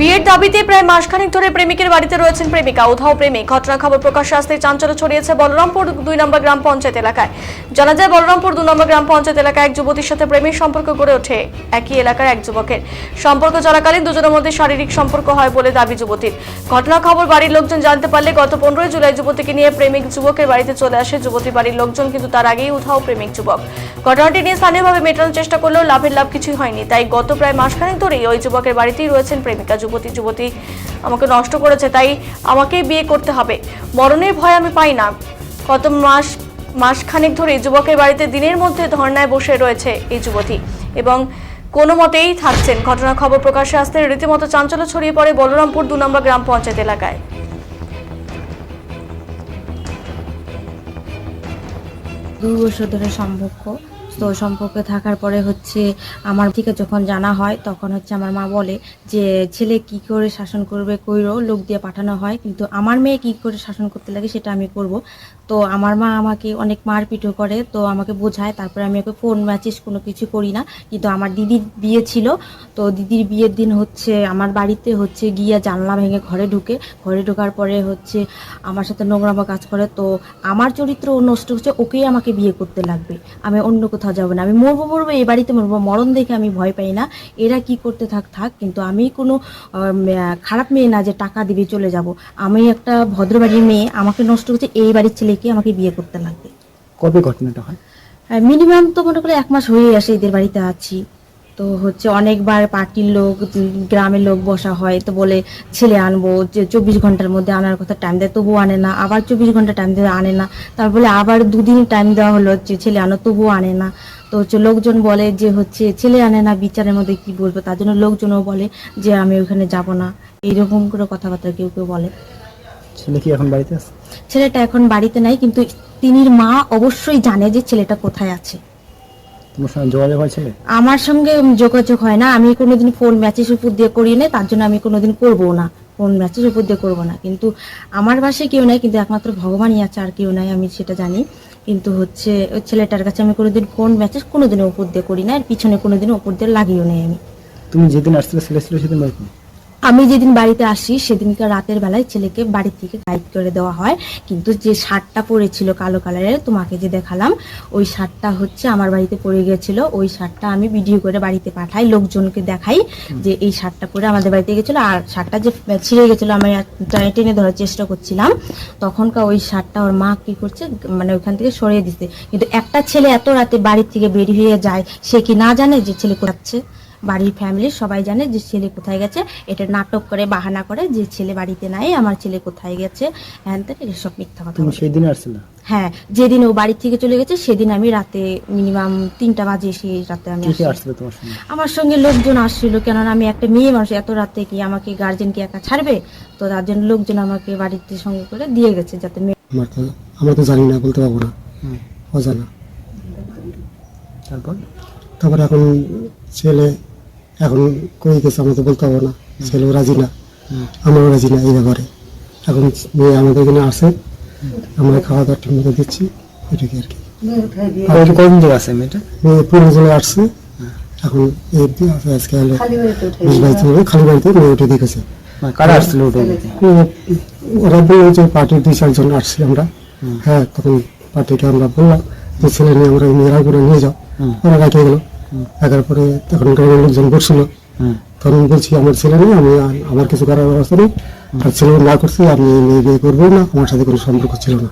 বিয়ের দাবিতে প্রায় মাসখানেক ধরে প্রেমিকের বাড়িতে রয়েছেন প্রেমিকা। উধাও প্রেমিক। ঘটনা খবর প্রকাশ্যে আসতে চাঞ্চল্য ছড়িয়েছে বলরামপুর দুই নম্বর গ্রাম পঞ্চায়েত এলাকায়। জানা যায়, বলরামপুর দুই নম্বর গ্রাম পঞ্চায়েত এলাকায় এক যুবতীর সাথে প্রেমের সম্পর্ক গড়ে ওঠে। একই এলাকার এক যুবকের সম্পর্ক চলাকালীন দুজনের মধ্যে শারীরিক সম্পর্ক হয় বলে দাবি যুবতীর। ঘটনা খবর বাড়ির লোকজন জানতে পারলে গত পনেরোই জুলাই যুবতীকে নিয়ে প্রেমিক যুবকের বাড়িতে চলে আসে। যুবতী বাড়ির লোকজন কিন্তু তার আগেই উধাও প্রেমিক যুবক। ঘটনাটি নিয়ে স্থানীয়ভাবে মেটানোর চেষ্টা করলেও লাভের লাভ কিছুই হয়নি। তাই গত প্রায় মাসখানেক ধরেই ওই যুবকের বাড়িতেই রয়েছেন প্রেমিকা। যুবতী যুবতী আমাকে নষ্ট করেছে, তাই আমাকেই বিয়ে করতে হবে। মরণের ভয় আমি পাই না। কত মাস, মাসখানেক ধরে যুবকের বাড়িতে দিনের মধ্যে ধর্নায় বসে রয়েছে এই যুবতী এবং কোনো মতেই থাকছেন। ঘটনা খবর প্রকাশে আসতে রীতিমতো চাঞ্চল্য ছড়িয়ে পড়ে বলরামপুর দু নম্বর গ্রাম পঞ্চায়েত এলাকায়। দুই বছর ধরে সম্পর্ক। তো সম্পর্কে থাকার পরে হচ্ছে আমার থেকে যখন জানা হয়, তখন হচ্ছে আমার মা বলে যে, ছেলে কি করে শাসন করবে? কইরো, লোক দিয়ে পাঠানো হয়। কিন্তু আমার মেয়ে কি করে শাসন করতে লাগে সেটা আমি করব। তো আমার মা আমাকে অনেক মারপিটও করে, তো আমাকে বোঝায়। তারপরে আমি ওকে ফোন ম্যাচেস কোনো কিছু করি না। কিন্তু আমার দিদির বিয়ে ছিল। তো দিদির বিয়ের দিন হচ্ছে আমার বাড়িতে হচ্ছে গিয়ে জানলা ভেঙে ঘরে ঢুকে। ঘরে ঢোকার পরে হচ্ছে আমার সাথে নোংরামো কাজ করে। তো আমার চরিত্র নষ্ট হচ্ছে, ওকেই আমাকে বিয়ে করতে লাগবে। আমি অন্য কোথাও যাব না। আমি মরবো মরবো এই বাড়িতে মরবো মরণ দেখে আমি ভয় পাই না। এরা কি করতে থাক থাক কিন্তু আমি কোনো খারাপ মেয়ে না যে টাকা দিবে চলে যাব। আমি একটা ভদ্র বাড়ির মেয়ে আমাকে নষ্ট করছে এই বাড়ির ছেলেকে আমাকে বিয়ে করতে লাগবে। কবে ঘটনাটা হয়? মিনিমাম তো মনে করে এক মাস হয়ে আসে এদের বাড়িতে আছি। তো হচ্ছে অনেকবার পার্টির লোক গ্রামের লোক বসা হয় তো বলে ছেলে আনব যে চব্বিশ ঘণ্টার মধ্যে আনার কথা টাইম দেয় তবুও আনে না। আবার চব্বিশ ঘণ্টা টাইম দেওয়া আনে না। তার বলে আবার দুদিন টাইম দেওয়া হলো যে ছেলে আনো তবুও আনে না। তো হচ্ছে লোকজন বলে যে হচ্ছে ছেলে আনে না বিচারের মধ্যে কি বলব? তার জন্য লোকজনও বলে যে আমি ওখানে যাব না। এইরকম করে কথাবার্তা কেউ কেউ বলে। ছেলে কি এখন বাড়িতে আছে? ছেলেটা এখন বাড়িতে নাই কিন্তু তিনির মা অবশ্যই জানে যে ছেলেটা কোথায় আছে। তোমার সঙ্গে যোগাযোগ আমার সঙ্গে যোগাযোগ হয় না। আমি কোনোদিন ফোন ম্যাচেস উপর দিয়ে করি না তার জন্য আমি কোনোদিন করব না। ফোন ম্যাচেস উপর দিয়ে করব না। কিন্তু আমার বাসায় কেউ নাই কিন্তু একমাত্র ভগবানই আছে আর কেউ নাই আমি সেটা জানি। কিন্তু হচ্ছে ওই ছেলেটার কাছে আমি কোনোদিন ফোন ম্যাচে কোনোদিনও উপর দিয়ে করি না। আর পিছনে কোনোদিনও উপর দিয়ে লাগিও নেই আমি। তুমি যেদিন আসছিলে ছেলে ছিল সেদিন? আমি যেদিন বাড়িতে আসি, সেদিনকার রাতের বেলায় ছেলেকে বাড়ি থেকে গাইড করে দেওয়া হয়। কিন্তু যে শার্টটা পরেছিল কালো কালারের, তোমাকে যে দেখালাম, ওই শার্টটা হচ্ছে আমার বাড়িতে পরে গিয়েছিল। ওই শার্টটা আমি ভিডিও করে বাড়িতে পাঠাই, লোকজনকে দেখাই যে এই শার্টটা পরে আমাদের বাড়িতে গেছিল আর শার্টটা যে ছিঁড়ে গেছিল আমি টেনে ধরার চেষ্টা করছিলাম। তখনকার ওই শার্টটা ওর মা কি করছে মানে ওইখান থেকে সরিয়ে দিতে কিন্তু একটা ছেলে এত রাতে বাড়ি থেকে বেরিয়ে যায়, সে কি না জানে যে ছেলে কোথাচ্ছে বাড়ির ফ্যামিলির সবাই জানে যে ছেলে কোথায় গেছে। এটা নাটক করে বাহানা করে যে ছেলে বাড়িতে নাই আমার ছেলে কোথায় গেছে। হ্যান থেকে এসব মিথ্যা কথা তুমি বলে। সেই হ্যাঁ যেদিন ও বাড়ি থেকে চলে গেছে সেদিন আমি রাতে মিনিমাম তিনটা বাজে সেই রাতে আমি আমার সঙ্গে লোকজন আসছিল কেননা আমি একটা মেয়ে মানুষ এত রাতে কি আমাকে গার্জেন কি একা ছাড়বে? তো তার জন্য লোকজন আমাকে বাড়িতে সঙ্গে করে দিয়ে গেছে যাতে মেয়ে আমরা তো জানি না বলতে পারব না। অজানা। তারপর? তারপরে এখন ছেলে এখন কই গেছে আমরা তো বলতে পারব না। ছেলেও রাজি না। আমরাও রাজি না এই ব্যাপারে। এখন মেয়ে আমাদের এখানে আসে আমরা খাওয়া দাওয়া ঠিক মতো দিচ্ছি এটাকে আর কি। ধরে আছে মেয়েটা? মেয়ে আসছে এখন এই আজকে হলো বিশ বাইশ দিন খালি বাড়িতে মেয়ে উঠে দেখেছে কারা আসছিল ওরা বলল যে পার্টির দুই চারজন আসছি আমরা। হ্যাঁ তখন পার্টিকে আমরা বললাম যে ছেলে নিয়ে আমরা মেয়েরা করে নিয়ে যাও। ওরা রাখে গেলো। রাখার পরে তখন গ্রামের লোকজন বসছিল। হুম তখন বলছি আমার ছেলে নেই আমি আমার কিছু করার ব্যবস্থা নেই। আর ছেলে না করছি আমি মেয়ে বিয়ে করব না আমার সাথে কোনো সম্পর্ক ছিল না।